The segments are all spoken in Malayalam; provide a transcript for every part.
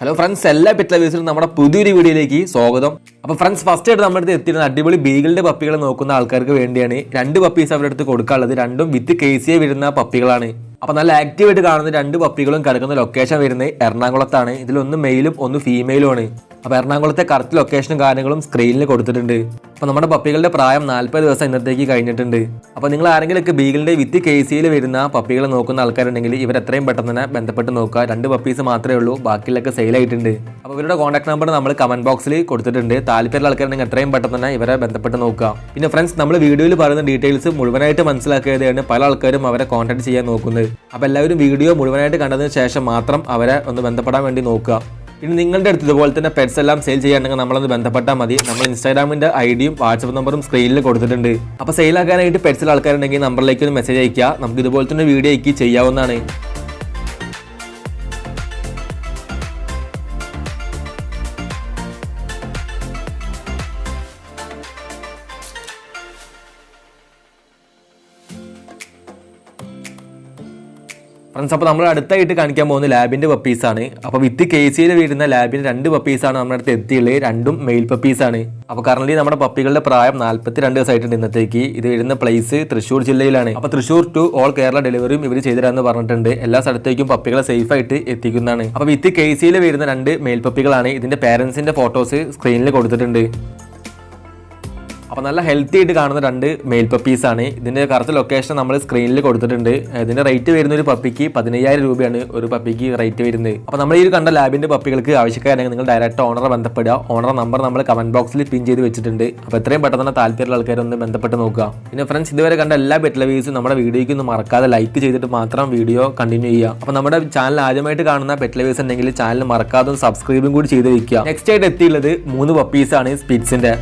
ഹലോ ഫ്രണ്ട്സ് എല്ലാ പെറ്റ് ലവേഴ്സിനും നമ്മുടെ പുതിയൊരു വീഡിയോയിലേക്ക് സ്വാഗതം. അപ്പോൾ ഫ്രണ്ട്സ് ഫസ്റ്റ് ആയിട്ട് നമ്മുടെ അടുത്ത് എത്തിയിരുന്ന അടിപൊളി ബീഗിളിന്റെ പപ്പികളെ നോക്കുന്ന ആൾക്കാർക്ക് വേണ്ടിയാണ്. രണ്ട് പപ്പീസ് അവരുടെ അടുത്ത് കൊടുക്കാനുള്ളത്. രണ്ടും വിത്ത് കേസിയെ വരുന്ന പപ്പികളാണ്. അപ്പോൾ നല്ല ആക്റ്റീവായിട്ട് കാണുന്ന രണ്ട് പപ്പികളും കിടക്കുന്ന ലൊക്കേഷൻ വരുന്നത് എറണാകുളത്താണ്. ഇതിലൊന്ന് മെയിലും ഒന്ന് ഫീമെയിലും ആണ്. അപ്പോൾ എറണാകുളത്തെ കറക്റ്റ് ലൊക്കേഷനും കാര്യങ്ങളും സ്ക്രീനിൽ കൊടുത്തിട്ടുണ്ട്. അപ്പോൾ നമ്മുടെ പപ്പികളുടെ പ്രായം നാൽപ്പത് ദിവസം ഇന്നത്തേക്ക് കഴിഞ്ഞിട്ടുണ്ട്. അപ്പോൾ നിങ്ങൾ ആരെങ്കിലുമൊക്കെ ബീഗിളിന്റെ വിത്ത് കേസിയിൽ വരുന്ന പപ്പികളെ നോക്കുന്ന ആൾക്കാരുണ്ടെങ്കിൽ ഇവർ എത്രയും പെട്ടെന്ന് തന്നെ ബന്ധപ്പെട്ട് നോക്കുക. രണ്ട് പപ്പീസ് മാത്രമേ ഉള്ളൂ ബാക്കിയുള്ളൊക്കെ സെയിൽ ആയിട്ടുണ്ട്. അപ്പോൾ ഇവരുടെ കോൺടാക്ട് നമ്പർ നമ്മൾ കമന്റ് ബോക്സിൽ കൊടുത്തിട്ടുണ്ട്. താല്പര്യമുള്ള ആൾക്കാരുണ്ടെങ്കിൽ എത്രയും പെട്ടെന്ന് തന്നെ ഇവരെ ബന്ധപ്പെട്ട് നോക്കുക. പിന്നെ ഫ്രണ്ട്സ് നമ്മൾ വീഡിയോയിൽ പറയുന്ന ഡീറ്റെയിൽസ് മുഴുവനായിട്ട് മനസ്സിലാക്കിയതാണ് പല ആൾക്കാരും അവരെ കോൺടാക്ട് ചെയ്യാൻ നോക്കുന്നത്. അപ്പോൾ എല്ലാവരും വീഡിയോ മുഴുവനായിട്ട് കണ്ടതിന് ശേഷം മാത്രം അവരെ ഒന്ന് ബന്ധപ്പെടാൻ വേണ്ടി നോക്കുക. ഇനി നിങ്ങളുടെ അടുത്ത് ഇതുപോലെ തന്നെ പെറ്റ്സ് എല്ലാം സെയിൽ ചെയ്യാണെങ്കിൽ നമ്മളൊന്ന് ബന്ധപ്പെട്ടാൽ മതി. നമ്മൾ ഇൻസ്റ്റാഗ്രാമിന്റെ ഐഡിയും വാട്സപ്പ് നമ്പറും സ്ക്രീനിൽ കൊടുത്തിട്ടുണ്ട്. അപ്പോൾ സെയിൽ ആക്കാനായിട്ട് പെറ്റ്സിൽ ആൾക്കാരുണ്ടെങ്കിൽ നമ്പറിലേക്ക് ഒന്ന് മെസ്സേജ് അയക്കുക നമുക്ക് ഇതുപോലെ തന്നെ വീഡിയോ അയക്കി ചെയ്യാവുന്നതാണ്. ഫ്രണ്ട്സ് അപ്പോൾ നമ്മൾ അടുത്തായിട്ട് കാണിക്കാൻ പോകുന്ന ലാബിന്റെ പപ്പീസാണ് അപ്പോൾ വിത്ത് കെ സിയിൽ വീഴുന്ന ലാബിന്റെ രണ്ട് പപ്പീസാണ് നമ്മുടെ അടുത്ത് എത്തിയുള്ളത് രണ്ടും മെയിൽ പപ്പീസാണ് അപ്പോൾ കറന്റ് നമ്മുടെ പപ്പികളുടെ പ്രായം നാൽപ്പത്തി രണ്ട് ദിവസമായിട്ടുണ്ട് ഇന്നത്തേക്ക്. ഇത് വരുന്ന പ്ലേസ് തൃശ്ശൂർ ജില്ലയിലാണ്. അപ്പോൾ തൃശ്ശൂർ ടു ഓൾ കേരള ഡെലിവറിയും ഇവർ ചെയ്തിരാന്ന് പറഞ്ഞിട്ടുണ്ട്. എല്ലാ സ്ഥലത്തേക്കും പപ്പികളെ സേഫായിട്ട് എത്തിക്കുന്നതാണ്. അപ്പോൾ വിത്ത് കെ സിയിൽ വരുന്ന രണ്ട് മെയിൽ പപ്പികളാണ് ഇതിന്റെ പേരൻസിന്റെ ഫോട്ടോസ് സ്ക്രീനിൽ കൊടുത്തിട്ടുണ്ട്. അപ്പോൾ നല്ല ഹെൽത്തി ആയിട്ട് കാണുന്ന രണ്ട് മെയിൽ പപ്പീസ് ആണ്. ഇതിന്റെ കറക്റ്റ് ലൊക്കേഷൻ നമ്മൾ സ്ക്രീനിൽ കൊടുത്തിട്ടുണ്ട്. ഇതിന്റെ റേറ്റ് വരുന്ന ഒരു പപ്പിക്ക് പതിനയ്യായിരം രൂപയാണ് ഒരു പപ്പിക്ക് റേറ്റ് വരുന്നത്. അപ്പോൾ നമ്മൾ ഈ കണ്ട ലാബിന്റെ പപ്പികൾക്ക് ആവശ്യക്കാരാണെങ്കിൽ നിങ്ങൾ ഡയറക്റ്റ് ഓണറെ ബന്ധപ്പെടുക. ഓണർ നമ്പർ നമ്മൾ കമന്റ് ബോക്സിൽ പിൻ ചെയ്ത് വെച്ചിട്ടുണ്ട്. അപ്പോൾ എത്രയും പെട്ടെന്ന് തന്നെ താല്പര്യമുള്ള ആൾക്കാരൊന്ന് ബന്ധപ്പെട്ട് നോക്കുക. പിന്നെ ഫ്രണ്ട്സ് ഇതുവരെ കണ്ട എല്ലാ പെറ്റ് ലവേഴ്സും നമ്മുടെ വീഡിയോയ്ക്ക് ഒന്ന് മറക്കാതെ ലൈക്ക് ചെയ്തിട്ട് മാത്രം വീഡിയോ കണ്ടിന്യൂ ചെയ്യുക. അപ്പോൾ നമ്മുടെ ചാനൽ ആദ്യമായിട്ട് കാണുന്ന പെറ്റ് ലവേഴ്സ് ഉണ്ടെങ്കിൽ ചാനൽ മറക്കാതെ സബ്സ്ക്രൈബും കൂടി ചെയ്ത് വയ്ക്കുക നെക്സ്റ്റ് ആയിട്ട് എത്തിയുള്ളത് മൂന്ന് പപ്പീസാണ് സ്പിറ്റ്സിന്റെ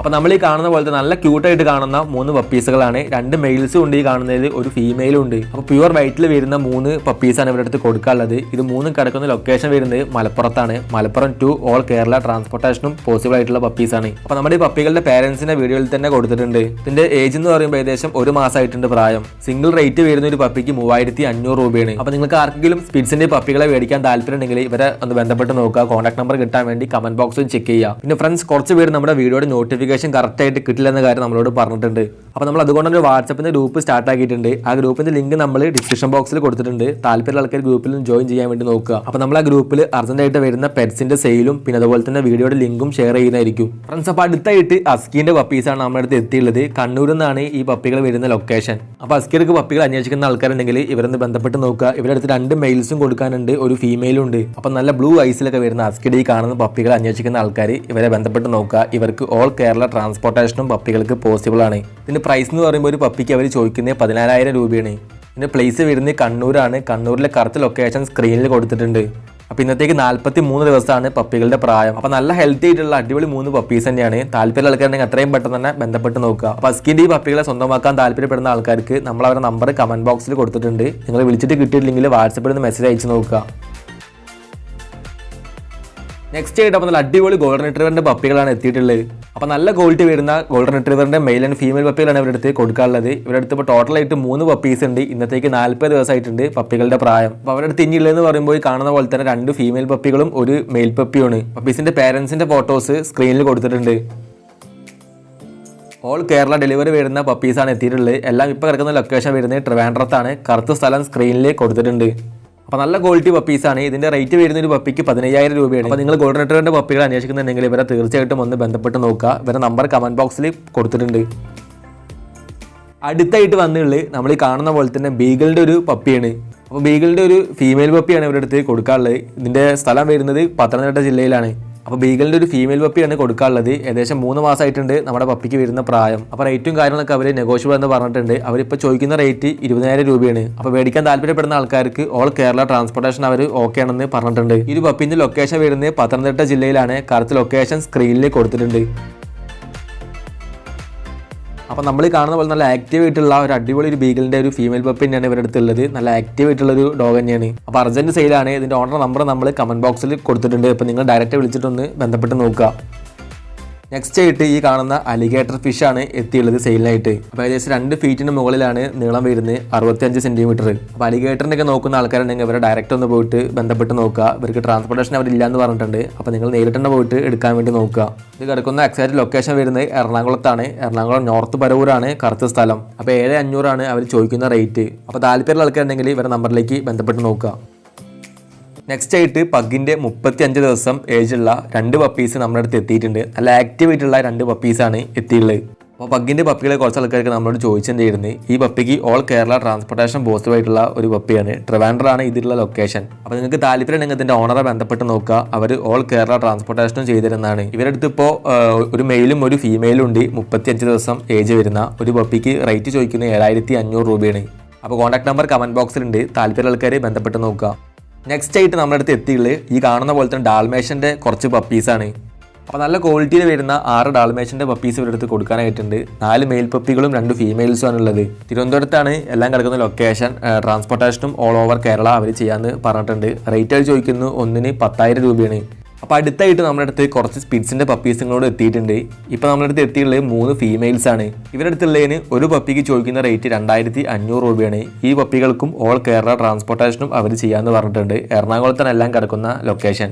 അപ്പോൾ നമ്മൾ ഈ കാണുന്ന പോലത്തെ നല്ല ക്യൂട്ടായിട്ട് കാണുന്ന മൂന്ന് പപ്പീസുകളാണ് രണ്ട് മെയിൽസും ഉണ്ട് ഈ കാണുന്നതിൽ ഒരു ഫീമെയിലും ഉണ്ട്. അപ്പോൾ പ്യുവർ വൈറ്റിൽ വരുന്ന മൂന്ന് പപ്പീസാണ് ഇവരുടെ അടുത്ത് കൊടുക്കാനുള്ളത്. ഇത് മൂന്നും കിടക്കുന്ന ലൊക്കേഷൻ വരുന്നത് മലപ്പുറത്താണ്. മലപ്പുറം ടു ഓൾ കേരള ട്രാൻസ്പോർട്ടേഷനും പോസിബിൾ ആയിട്ടുള്ള പപ്പീസാണ് അപ്പോൾ നമ്മുടെ ഈ പപ്പികളുടെ പേരൻസിന്റെ വീഡിയോയിൽ തന്നെ കൊടുത്തിട്ടുണ്ട്. ഇതിന്റെ ഏജ് എന്ന് പറയുമ്പോൾ ഏകദേശം ഒരു മാസമായിട്ടുണ്ട് പ്രായം. സിംഗിൾ റേറ്റ് വരുന്ന ഒരു പപ്പിക്ക് മൂവായിരത്തി അഞ്ഞൂറ് രൂപയാണ്. അപ്പോൾ നിങ്ങൾക്ക് ആർക്കെങ്കിലും സ്പിറ്റ്സിന്റെ പപ്പികളെ മേടിക്കാൻ താല്പര്യം ഉണ്ടെങ്കിൽ ഇവരെ ഒന്ന് ബന്ധപ്പെട്ട് നോക്കുക. കോൺടാക്ട് നമ്പർ കിട്ടാൻ വേണ്ടി കമന്റ് ബോക്സും ചെക്ക് ചെയ്യുക. പിന്നെ ഫ്രണ്ട്സ് കുറച്ച് പേര് നമ്മുടെ വീഡിയോയുടെ നോട്ടിഫിക്കേഷൻ കറക്റ്റ് ആയിട്ട് കിട്ടില്ല എന്ന കാര്യം നമ്മളോട് പറഞ്ഞിട്ടുണ്ട്. അപ്പോൾ നമ്മൾ അതുകൊണ്ട് ഒരു വാട്സപ്പിന്റെ ഗ്രൂപ്പ് സ്റ്റാർട്ട് ആക്കിയിട്ടുണ്ട്. ആ ഗ്രൂപ്പിന്റെ ലിങ്ക് നമ്മൾ ഡിസ്ക്രിപ്ഷൻ ബോക്സിൽ കൊടുത്തിട്ടുണ്ട്. താല്പര്യമുള്ള ആൾക്കാർ ഗ്രൂപ്പിൽ ജോയിൻ ചെയ്യാൻ വേണ്ടി നോക്കുക. അപ്പോൾ നമ്മൾ ആ ഗ്രൂപ്പിൽ അർജന്റായിട്ട് വരുന്ന പെറ്റ്സിന്റെ സെയിലും പിന്നെ അതുപോലെ തന്നെ വീഡിയോയുടെ ലിങ്കും ഷെയർ ചെയ്യുന്നതായിരിക്കും. ഫ്രണ്ട്സ് അപ്പോൾ അടുത്തായിട്ട് അസ്കീന്റെ പപ്പീസാണ് നമ്മുടെ അടുത്ത് എത്തിയുള്ളത് കണ്ണൂരിൽ നിന്നാണ് ഈ പപ്പികൾ വരുന്ന ലൊക്കേഷൻ അപ്പോൾ അസ്കിർക്ക് പപ്പികൾ അന്വേഷിക്കുന്ന ആൾക്കാരുണ്ടെങ്കിൽ ഇവരൊന്ന് ബന്ധപ്പെട്ട് നോക്കുക. ഇവരുടെ അടുത്ത് രണ്ട് മെയിൽസും കൊടുക്കാനുണ്ട്. ഒരു ഫീമെയിലും ഉണ്ട്. അപ്പോൾ നല്ല ബ്ലൂ ഐസിലൊക്കെ വരുന്ന അസ്കിഡി കാണുന്ന പപ്പികൾ അന്വേഷിക്കുന്ന ആൾക്കാർ ഇവരെ ബന്ധപ്പെട്ട് നോക്കുക. ഇവർക്ക് ഓൾ കേരള ട്രാൻസ്പോർട്ടേഷനും പപ്പികൾക്ക് പോസിബിൾ ആണ്. ഇതിന്റെ പ്രൈസ് എന്ന് പറയുമ്പോൾ ഒരു പപ്പിക്ക് അവർ ചോദിക്കുന്നത് പതിനാലായിരം രൂപയാണ്. ഇതിന്റെ പ്ലേസ് വരുന്നത് കണ്ണൂരാണ്. കണ്ണൂരിലെ കറക്റ്റ് ലൊക്കേഷൻ സ്ക്രീനിൽ കൊടുത്തിട്ടുണ്ട്. അപ്പോൾ ഇന്നത്തേക്ക് നാൽപ്പത്തി മൂന്ന് ദിവസമാണ് പപ്പികളുടെ പ്രായം. അപ്പോൾ നല്ല ഹെൽത്തി ആയിട്ടുള്ള അടിപൊളി മൂന്ന് പപ്പീസ് തന്നെയാണ്. താല്പര്യം ആൾക്കാരുണ്ടെങ്കിൽ അത്രയും പെട്ടെന്ന് തന്നെ ബന്ധപ്പെട്ട് നോക്കുക. അപ്പോൾ അസ്കിന്റെ ഈ പപ്പികളെ സ്വന്തമാക്കാൻ താല്പര്യപ്പെടുന്ന ആൾക്കാർക്ക് നമ്മൾ അവരുടെ നമ്പർ കമന്റ് ബോക്സിൽ കൊടുത്തിട്ടുണ്ട്. നിങ്ങൾ വിളിച്ചിട്ട് കിട്ടിയിട്ടില്ലെങ്കിൽ വാട്സപ്പിൽ നിന്ന് മെസ്സേജ് അയച്ച് നോക്കുക. നെക്സ്റ്റ് ആയിട്ട് അപ്പോൾ നല്ല അടിപൊളി ഗോൾഡൻ റിട്രീവറിന്റെ പപ്പികളാണ് എത്തിയിട്ടുള്ളത്. അപ്പോൾ നല്ല ക്വാളിറ്റി വരുന്ന ഗോൾഡൻ റിട്രീവറിന്റെ മെയിൽ ആൻഡ് ഫീമെയിൽ പപ്പികളാണ് ഇവരുടെ അടുത്ത് കൊടുക്കാനുള്ളത്. ഇവരുടെ അടുത്ത് ഇപ്പോൾ ടോട്ടലായിട്ട് മൂന്ന് പപ്പീസ് ഉണ്ട്. ഇന്നത്തേക്ക് നാൽപ്പത് ദിവസമായിട്ടുണ്ട് പപ്പികളുടെ പ്രായം. അപ്പോൾ അവരുടെ അടുത്ത് ഇനിയുള്ളതെന്ന് പറയുമ്പോൾ കാണുന്ന പോലെ തന്നെ രണ്ട് ഫീമെയിൽ പപ്പികളും ഒരു മെയിൽ പപ്പിയുമാണ് പപ്പീസിന്റെ പേരൻസിന്റെ ഫോട്ടോസ് സ്ക്രീനിൽ കൊടുത്തിട്ടുണ്ട്. ഓൾ കേരള ഡെലിവറി വരുന്ന പപ്പീസാണ് എത്തിയിട്ടുള്ളത്. എല്ലാം ഇപ്പോൾ കിടക്കുന്ന ലൊക്കേഷൻ വരുന്നത് ട്രിവാൻഡ്രത്താണ് കറുത്ത സ്ഥലം സ്ക്രീനിൽ കൊടുത്തിട്ടുണ്ട്. അപ്പോൾ നല്ല ക്വാളിറ്റി പപ്പീസാണ് ഇതിന്റെ റേറ്റ് വരുന്ന ഒരു പപ്പിക്ക് പതിനയ്യായിരം രൂപയാണ്. അപ്പോൾ നിങ്ങൾ ഗോൾഡൻ റിട്ടേറിന്റെ പപ്പികൾ അന്വേഷിക്കുന്നുണ്ടെങ്കിൽ ഇവരെ തീർച്ചയായിട്ടും ഒന്ന് ബന്ധപ്പെട്ട് നോക്കുക. ഇവരെ നമ്പർ കമന്റ് ബോക്സിൽ കൊടുത്തിട്ടുണ്ട്. അടുത്തായിട്ട് വന്നുള്ളത് നമ്മൾ ഈ കാണുന്ന പോലെ തന്നെ ബീഗിളിന്റെ ഒരു പപ്പിയാണ് അപ്പോൾ ബീഗിളിന്റെ ഒരു ഫീമെയിൽ പപ്പിയാണ് ഇവരുടെ അടുത്ത് കൊടുക്കാനുള്ളത്. ഇതിന്റെ സ്ഥലം വരുന്നത് പത്തനംതിട്ട ജില്ലയിലാണ്. അപ്പോൾ ബീഗലിന്റെ ഒരു ഫീമെയിൽ പപ്പിയാണ് കൊടുക്കാനുള്ളത്. ഏകദേശം മൂന്ന് മാസമായിട്ടുണ്ട് നമ്മുടെ പപ്പിക്ക് വരുന്ന പ്രായം. അപ്പോൾ റേറ്റും കാര്യങ്ങളൊക്കെ അവർ നെഗോഷ്യബിൾ എന്ന് പറഞ്ഞിട്ടുണ്ട്. അവരിപ്പോൾ ചോദിക്കുന്ന റേറ്റ് ഇരുപതിനായിരം രൂപയാണ്. അപ്പോൾ മേടിക്കാൻ താല്പര്യപ്പെടുന്ന ആൾക്കാർക്ക് ഓൾ കേരള ട്രാൻസ്പോർട്ടേഷൻ അവർ ഓക്കെ ആണെന്ന് പറഞ്ഞിട്ടുണ്ട്. ഈ ഒരു പപ്പിന്റെ ലൊക്കേഷൻ വരുന്നത് പത്തനംതിട്ട ജില്ലയിലാണ്. കറക്റ്റ് ലൊക്കേഷൻ സ്ക്രീനിൽ കൊടുത്തിട്ടുണ്ട്. അപ്പോൾ നമ്മൾ കാണുന്ന പോലെ നല്ല ആക്റ്റീവ് ആയിട്ടുള്ള ഒരു അടിപൊളി ഒരു ബീഗിളിന്റെ ഒരു ഫീമെയിൽ പപ്പി തന്നെയാണ് ഇവരുടെ അടുത്തുള്ളത്. നല്ല ആക്റ്റീവ് ആയിട്ടുള്ള ഒരു ഡോഗ് തന്നെയാണ്. അപ്പോൾ അർജന്റ് സെയിലാണ് ഇതിന്റെ ഓണർ നമ്പർ നമ്മൾ കമന്റ് ബോക്സിൽ കൊടുത്തിട്ടുണ്ട്. അപ്പോൾ നിങ്ങൾ ഡയറക്റ്റ് വിളിച്ചിട്ടൊന്ന് ബന്ധപ്പെട്ട് നോക്കുക. നെക്സ്റ്റ് ആയിട്ട് ഈ കാണുന്ന അലിഗേറ്റർ ഫിഷ് ആണ് എത്തിയുള്ളത് സെയിലിനായിട്ട് അപ്പോൾ ഏകദേശം രണ്ട് ഫീറ്റിന് മുകളിലാണ് നീളം വരുന്നത് അറുപത്തിയഞ്ച് സെന്റിമീറ്റർ അപ്പോൾ അലിഗേറ്ററിന്റെ ഒക്കെ നോക്കുന്ന ആൾക്കാരുണ്ടെങ്കിൽ ഇവരെ ഡയറക്റ്റ് ഒന്ന് പോയിട്ട് ബന്ധപ്പെട്ട് നോക്കുക. ഇവർക്ക് ട്രാൻസ്പോർട്ടേഷൻ അവരില്ല എന്ന് പറഞ്ഞിട്ടുണ്ട്. അപ്പോൾ നിങ്ങൾ നേരിട്ട് തന്നെ പോയിട്ട് എടുക്കാൻ വേണ്ടി നോക്കുക. ഇത് കിടക്കുന്ന എക്സാക്ട് ലൊക്കേഷൻ വരുന്നത് എറണാകുളത്താണ്. എറണാകുളം നോർത്ത് പരവൂരാണ് കറുത്ത സ്ഥലം. അപ്പോൾ ഏഴ് അഞ്ഞൂറാണ് അവർ ചോദിക്കുന്ന റേറ്റ് അപ്പോൾ താല്പര്യമുള്ള ആൾക്കാരുണ്ടെങ്കിൽ ഇവരുടെ നമ്പറിലേക്ക് ബന്ധപ്പെട്ട് നോക്കുക. നെക്സ്റ്റ് ആയിട്ട് പഗിന്റെ മുപ്പത്തി അഞ്ച് ദിവസം ഏജുള്ള രണ്ട് പപ്പീസ് നമ്മുടെ അടുത്ത് എത്തിയിട്ടുണ്ട്. നല്ല ആക്റ്റീവ് ആയിട്ടുള്ള രണ്ട് പപ്പീസാണ് എത്തിയിട്ടുള്ളത്. അപ്പോൾ പഗിന്റെ പപ്പികളെ കുറച്ച് ആൾക്കാർക്ക് നമ്മളോട് ചോദിച്ചിട്ടുണ്ടായിരുന്നു ഈ പപ്പിക്ക് ഓൾ കേരള ട്രാൻസ്പോർട്ടേഷൻ പോസിറ്റീവ് ഒരു പപ്പിയാണ് ട്രിവാൻഡറാണ് ഇതിലുള്ള ലൊക്കേഷൻ അപ്പോൾ നിങ്ങൾക്ക് താല്പര്യം ഉണ്ടെങ്കിൽ ഇതിന്റെ ഓണറെ ബന്ധപ്പെട്ട് നോക്കുക. അവർ ഓൾ കേരള ട്രാൻസ്പോർട്ടേഷനും ചെയ്തിരുന്നതാണ്. ഇവരുടെ അടുത്ത് ഇപ്പോൾ ഒരു മെയിലും ഒരു ഫീമെയിലും ഉണ്ട്. മുപ്പത്തി അഞ്ച് ദിവസം ഏജ് വരുന്ന ഒരു പപ്പിക്ക് റേറ്റ് ചോദിക്കുന്നത് ഏഴായിരത്തി അഞ്ഞൂറ് രൂപയാണ്. അപ്പോൾ കോൺടാക്ട് നമ്പർ കമന്റ് ബോക്സിലുണ്ട് താല്പര്യം ആൾക്കാരെ ബന്ധപ്പെട്ട് നോക്കുക. നെക്സ്റ്റ് ആയിട്ട് നമ്മുടെ അടുത്ത് എത്തിയുള്ളത് ഈ കാണുന്ന പോലെ തന്നെ ഡാൽമേഷന്റെ കുറച്ച് പപ്പീസാണ് അപ്പോൾ നല്ല ക്വാളിറ്റിയിൽ വരുന്ന ആറ് ഡാൽമേഷന്റെ പപ്പീസ് ഇവരുടെ അടുത്ത് കൊടുക്കാനായിട്ടുണ്ട്. നാല് മെയിൽ പപ്പികളും രണ്ട് ഫീമെയിൽസും ഉള്ളത്. തിരുവനന്തപുരത്താണ് എല്ലാം കിടക്കുന്ന ലൊക്കേഷൻ ട്രാൻസ്പോർട്ടേഷനും ഓൾ ഓവർ കേരള അവർ ചെയ്യാമെന്ന് പറഞ്ഞിട്ടുണ്ട്. റേറ്റ് ചോദിക്കുന്നു ഒന്നിന് പത്തായിരം രൂപയാണ്. അപ്പോൾ അടുത്തായിട്ട് നമ്മുടെ അടുത്ത് കുറച്ച് സ്പിറ്റ്സിന്റെ പപ്പീസുകളോട് എത്തിയിട്ടുണ്ട്. ഇപ്പോൾ നമ്മുടെ അടുത്ത് എത്തിയിട്ടുള്ളത് മൂന്ന് ഫീമെയിൽസ് ആണ്. ഇവരുടെ അടുത്തുള്ളതിന് ഒരു പപ്പിക്ക് ചോദിക്കുന്ന റേറ്റ് രണ്ടായിരത്തി അഞ്ഞൂറ് രൂപയാണ്. ഈ പപ്പികൾക്കും ഓൾ കേരള ട്രാൻസ്പോർട്ടേഷനും അവർ ചെയ്യാമെന്ന് പറഞ്ഞിട്ടുണ്ട്. എറണാകുളത്താണ് എല്ലാം കിടക്കുന്ന ലൊക്കേഷൻ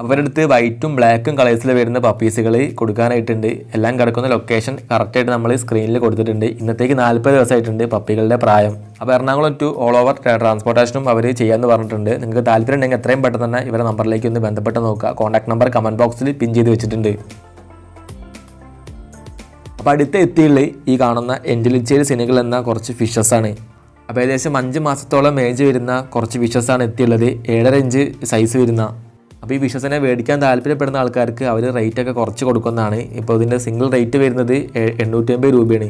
അവരുടെ അടുത്ത് വൈറ്റും ബ്ലാക്കും കളേഴ്സിൽ വരുന്ന പപ്പീസുകൾ കൊടുക്കാനായിട്ടുണ്ട്. എല്ലാം കിടക്കുന്ന ലൊക്കേഷൻ കറക്റ്റായിട്ട് നമ്മൾ സ്ക്രീനിൽ കൊടുത്തിട്ടുണ്ട്. ഇന്നത്തേക്ക് നാൽപ്പത് ദിവസമായിട്ടുണ്ട് പപ്പികളുടെ പ്രായം. അപ്പോൾ എറണാകുളം ടു ഓൾ ഓവർ ട്രാൻസ്പോർട്ടേഷനും അവർ ചെയ്യാമെന്ന് പറഞ്ഞിട്ടുണ്ട്. നിങ്ങൾക്ക് താല്പര്യം ഉണ്ടെങ്കിൽ എത്രയും പെട്ടെന്ന് തന്നെ ഇവരുടെ നമ്പറിലേക്ക് ഒന്ന് ബന്ധപ്പെട്ട് നോക്കുക. കോൺടാക്ട് നമ്പർ കമന്റ് ബോക്സിൽ പിൻ ചെയ്ത് വെച്ചിട്ടുണ്ട്. അപ്പോൾ അടുത്ത എത്തിയുള്ളിൽ ഈ കാണുന്ന എൻഡിലിച്ചേരി സിനികൾ എന്ന കുറച്ച് ഫിഷസാണ് അപ്പോൾ ഏകദേശം അഞ്ച് മാസത്തോളം ഏജ് വരുന്ന കുറച്ച് ഫിഷസ് ആണ് എത്തിയുള്ളത്. ഏഴര ഇഞ്ച് സൈസ് വരുന്ന അപ്പോൾ ഈ വിശ്വസനെ മേടിക്കാൻ താല്പര്യപ്പെടുന്ന ആൾക്കാർക്ക് അവർ റേറ്റൊക്കെ കുറച്ച് കൊടുക്കുന്നതാണ് ഇപ്പോൾ ഇതിന്റെ സിംഗിൾ റേറ്റ് വരുന്നത് എണ്ണൂറ്റമ്പത് രൂപയാണ്.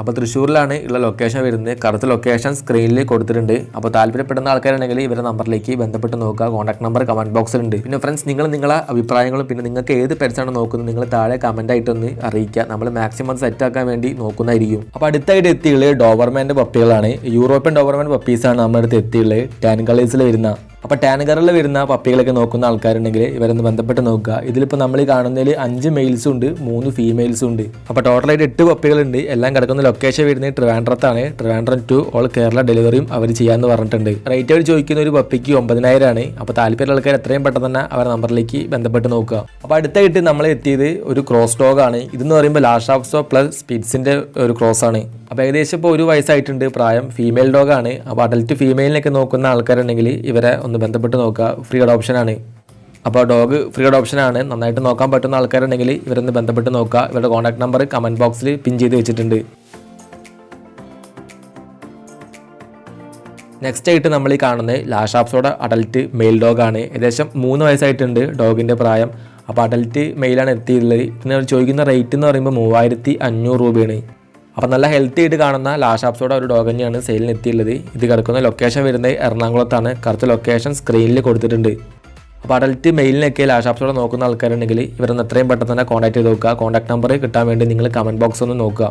അപ്പോൾ തൃശ്ശൂരിലാണ് ഉള്ള ലൊക്കേഷൻ വരുന്നത്. കറുത്ത ലൊക്കേഷൻ സ്ക്രീനിൽ കൊടുത്തിട്ടുണ്ട്. അപ്പോൾ താല്പര്യപ്പെടുന്ന ആൾക്കാരുണ്ടെങ്കിൽ ഇവരുടെ നമ്പറിലേക്ക് ബന്ധപ്പെട്ട് നോക്കുക. കോൺടാക്ട് നമ്പർ കമന്റ് ബോക്സിലുണ്ട് പിന്നെ ഫ്രണ്ട്സ് നിങ്ങൾ നിങ്ങളുടെ അഭിപ്രായങ്ങളും പിന്നെ നിങ്ങൾക്ക് ഏത് പെരസാണ് നോക്കുന്നത് നിങ്ങൾ താഴെ കമന്റ് ആയിട്ടൊന്ന് അറിയിക്കുക. നമ്മൾ മാക്സിമം സെറ്റ് ആക്കാൻ വേണ്ടി നോക്കുന്നതായിരിക്കും. അപ്പോൾ അടുത്തായിട്ട് എത്തിയുള്ളത് ഡോവർമാന്റെ പപ്പികളാണ് യൂറോപ്യൻ ഡോവർമാൻ പപ്പീസാണ് നമ്മുടെ അടുത്ത് എത്തിയുള്ളത്. ടാൻ കളേഴ്സിൽ വരുന്ന അപ്പോൾ ടാനഗറിൽ വരുന്ന പപ്പികളൊക്കെ നോക്കുന്ന ആൾക്കാരുണ്ടെങ്കിൽ ഇവരൊന്ന് ബന്ധപ്പെട്ട് നോക്കുക. ഇതിലിപ്പോൾ നമ്മൾ കാണുന്നതിൽ അഞ്ച് മെയിൽസും ഉണ്ട് മൂന്ന് ഫീമെയിൽസും ഉണ്ട്. അപ്പോൾ ടോട്ടലായിട്ട് എട്ട് പപ്പികളുണ്ട്. എല്ലാം കിടക്കുന്ന ലൊക്കേഷൻ വരുന്നത് ട്രിവാൻഡ്രത്താണ്. ട്രിവാൻഡ്രം ടു ഓൾ കേരള ഡെലിവറിയും അവർ ചെയ്യാമെന്ന് പറഞ്ഞിട്ടുണ്ട്. റേറ്റ് അവർ ചോദിക്കുന്ന ഒരു പപ്പിക്ക് ഒമ്പതിനായിരം ആണ്. അപ്പോൾ താല്പര്യമുള്ള ആൾക്കാർ എത്രയും പെട്ടെന്ന് തന്നെ അവരുടെ നമ്പറിലേക്ക് ബന്ധപ്പെട്ട് നോക്കുക. അപ്പോൾ അടുത്തായിട്ട് നമ്മൾ എത്തിയത് ഒരു ക്രോസ് ഡോഗാണ് ഇതെന്ന് പറയുമ്പോൾ ലാഷ് ഓഫ് സോ പ്ലസ് സ്പിറ്റ്സിന്റെ ഒരു ക്രോസ് ആണ്. അപ്പോൾ ഏകദേശം ഇപ്പോൾ ഒരു വയസ്സായിട്ടുണ്ട്. പ്രായം ഫീമെയിൽ ഡോഗാണ് അപ്പോൾ അഡൽറ്റ് ഫീമെയിലിനൊക്കെ നോക്കുന്ന ആൾക്കാരുണ്ടെങ്കിൽ ഇവരെ ഒന്ന് ബന്ധപ്പെട്ട് നോക്കുക. ഫ്രീ അഡോപ്ഷനാണ് അപ്പോൾ ഡോഗ് ഫ്രീ അഡോപ്ഷനാണ് നന്നായിട്ട് നോക്കാൻ പറ്റുന്ന ആൾക്കാരുണ്ടെങ്കിൽ ഇവരൊന്ന് ബന്ധപ്പെട്ട് നോക്കുക. ഇവരുടെ കോൺടാക്ട് നമ്പർ കമന്റ് ബോക്സിൽ പിൻ ചെയ്ത് വെച്ചിട്ടുണ്ട്. നെക്സ്റ്റ് ആയിട്ട് നമ്മൾ ഈ കാണുന്നത് ലാഷാപ്സോടെ അഡൽറ്റ് മെയിൽ ഡോഗാണ് ഏകദേശം മൂന്ന് വയസ്സായിട്ടുണ്ട് ഡോഗിന്റെ പ്രായം. അപ്പോൾ അഡൽറ്റ് മെയിലാണ് എത്തിയിട്ടുള്ളത്. ഇതിന് ചോദിക്കുന്ന റേറ്റ് എന്ന് പറയുമ്പോൾ മൂവായിരത്തി അഞ്ഞൂറ് രൂപയാണ്. അപ്പോൾ നല്ല ഹെൽത്തി ആയിട്ട് കാണുന്ന ലാഷാപ്സോടെ ഒരു ഡോഗ് തന്നെയാണ് സെയിലിന് എത്തിയുള്ളത് ഇത് കിടക്കുന്ന ലൊക്കേഷൻ വരുന്നത് എറണാകുളത്താണ്. കറുത്ത ലൊക്കേഷൻ സ്ക്രീനിൽ കൊടുത്തിട്ടുണ്ട്. അപ്പോൾ അഡൽറ്റ് മെയിലിനൊക്കെ ലാഷാപ്സോടെ നോക്കുന്ന ആൾക്കാരുണ്ടെങ്കിൽ ഇവരൊന്ന് എത്രയും പെട്ടെന്ന് തന്നെ കോൺടാക്ട് ചെയ്ത് നോക്കുക. കോൺടാക്ട് നമ്പർ കിട്ടാൻ വേണ്ടി നിങ്ങൾ കമന്റ് ബോക്സ് ഒന്ന് നോക്കുക.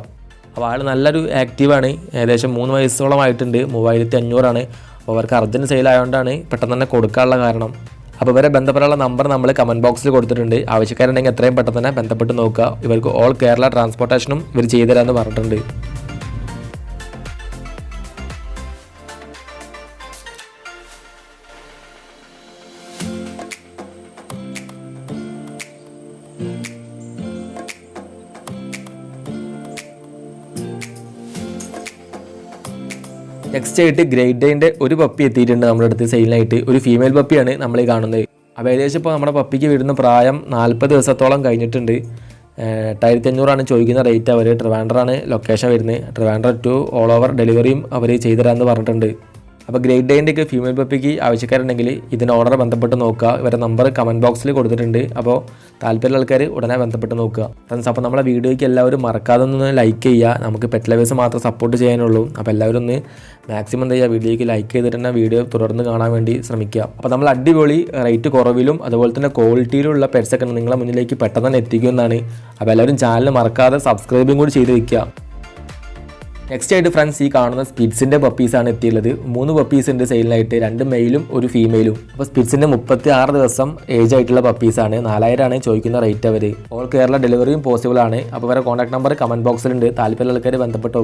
അപ്പോൾ ആൾ നല്ലൊരു ആക്റ്റീവാണ് ഏകദേശം മൂന്ന് വയസ്സോളമായിട്ടുണ്ട്. മൂവായിരത്തി അഞ്ഞൂറാണ്. അപ്പോൾ അവർക്ക് അർജന്റ് സെയിൽ ആയതുകൊണ്ടാണ് പെട്ടെന്ന് തന്നെ കൊടുക്കാനുള്ള കാരണം. അപ്പോൾ ഇവരെ ബന്ധപ്പെടാനുള്ള നമ്പർ നമ്മൾ കമന്റ് ബോക്സിൽ കൊടുത്തിട്ടുണ്ട്. ആവശ്യക്കാരുണ്ടെങ്കിൽ എത്രയും പെട്ടെന്ന് തന്നെ ബന്ധപ്പെട്ട് നോക്കുക. ഇവർക്ക് ഓൾ കേരള ട്രാൻസ്പോർട്ടേഷനും ഇവർ ചെയ്തു തരാമെന്ന് പറഞ്ഞിട്ടുണ്ട്. നെക്സ്റ്റ് ആയിട്ട് ഗ്രേറ്റ് ഡേന്റെ ഒരു പപ്പി എത്തിയിട്ടുണ്ട് നമ്മുടെ അടുത്ത് സെയിലിനായിട്ട് ഒരു ഫീമെയിൽ പപ്പിയാണ് നമ്മൾ കാണുന്നത്. അപ്പോൾ ഏകദേശം ഇപ്പോൾ നമ്മുടെ പപ്പിക്ക് വരുന്ന പ്രായം നാൽപ്പത് ദിവസത്തോളം കഴിഞ്ഞിട്ടുണ്ട്. എട്ടായിരത്തി അഞ്ഞൂറാണ് ചോദിക്കുന്ന റേറ്റ് അവർ ട്രിവാൻഡറാണ് ലൊക്കേഷൻ വരുന്നത്. ട്രിവാൻഡർ ടു ഓൾ ഓവർ ഡെലിവറിയും അവർ ചെയ്തു തരാമെന്ന് പറഞ്ഞിട്ടുണ്ട്. അപ്പോൾ ഗ്രേറ്റ് ഡേന്റെയൊക്കെ ഫീമെയിൽ പപ്പിക്ക് ആവശ്യക്കാരുണ്ടെങ്കിൽ ഇതിന് ഓർഡർ ബന്ധപ്പെട്ട് നോക്കുക. ഇവരുടെ നമ്പർ കമന്റ് ബോക്സിൽ കൊടുത്തിട്ടുണ്ട്. അപ്പോൾ താല്പര്യമുള്ള ആൾക്കാർ ഉടനെ ബന്ധപ്പെട്ട് നോക്കുക. ഫ്രണ്ട്സ് അപ്പോൾ നമ്മളെ വീഡിയോയ്ക്ക് എല്ലാവരും മറക്കാതെ ഒന്ന് ലൈക്ക് ചെയ്യുക. നമുക്ക് പെറ്റ് ലവേഴ്സ് മാത്രം സപ്പോർട്ട് ചെയ്യാനുള്ളൂ. അപ്പോൾ എല്ലാവരും ഒന്ന് മാക്സിമം എന്താ ചെയ്യുക? വീഡിയോയ്ക്ക് ലൈക്ക് ചെയ്തിട്ട് തന്നെ വീഡിയോ തുടർന്ന് കാണാൻ വേണ്ടി ശ്രമിക്കുക. അപ്പോൾ നമ്മൾ അടിപൊളി റേറ്റ് കുറവിലും അതുപോലെ തന്നെ ക്വാളിറ്റിയിലുള്ള പെറ്റ്സൊക്കെ നിങ്ങളെ മുന്നിലേക്ക് പെട്ടെന്ന് തന്നെ എത്തിക്കുമെന്നാണ് അപ്പോൾ എല്ലാവരും ചാനൽ മറക്കാതെ സബ്സ്ക്രൈബും കൂടി ചെയ്ത് വെക്കുക. നെക്സ്റ്റ് ആയിട്ട് ഫ്രണ്ട്സ് ഈ കാണുന്ന സ്പിറ്റ്സിന്റെ പപ്പീസാണ് എത്തിയുള്ളത് മൂന്ന് പപ്പീസ് ഉണ്ട് സെയിലിനായിട്ട് രണ്ട് മെയിലും ഒരു ഫീമെയിലും അപ്പോൾ സ്പിറ്റ്സിന്റെ മുപ്പത്തി ആറ് ദിവസം ഏജ് ആയിട്ടുള്ള പപ്പീസാണ് നാലായിരമാണ് ചോദിക്കുന്ന റേറ്റ് അവർ ഓൾ കേരള ഡെലിവറിയും പോസിബിൾ ആണ്. അപ്പോൾ വേറെ കോൺടാക്ട് നമ്പർ കമന്റ് ബോക്സിലുണ്ട് താല്പര്യമുള്ള ആൾക്കാർ ബന്ധപ്പെട്ട്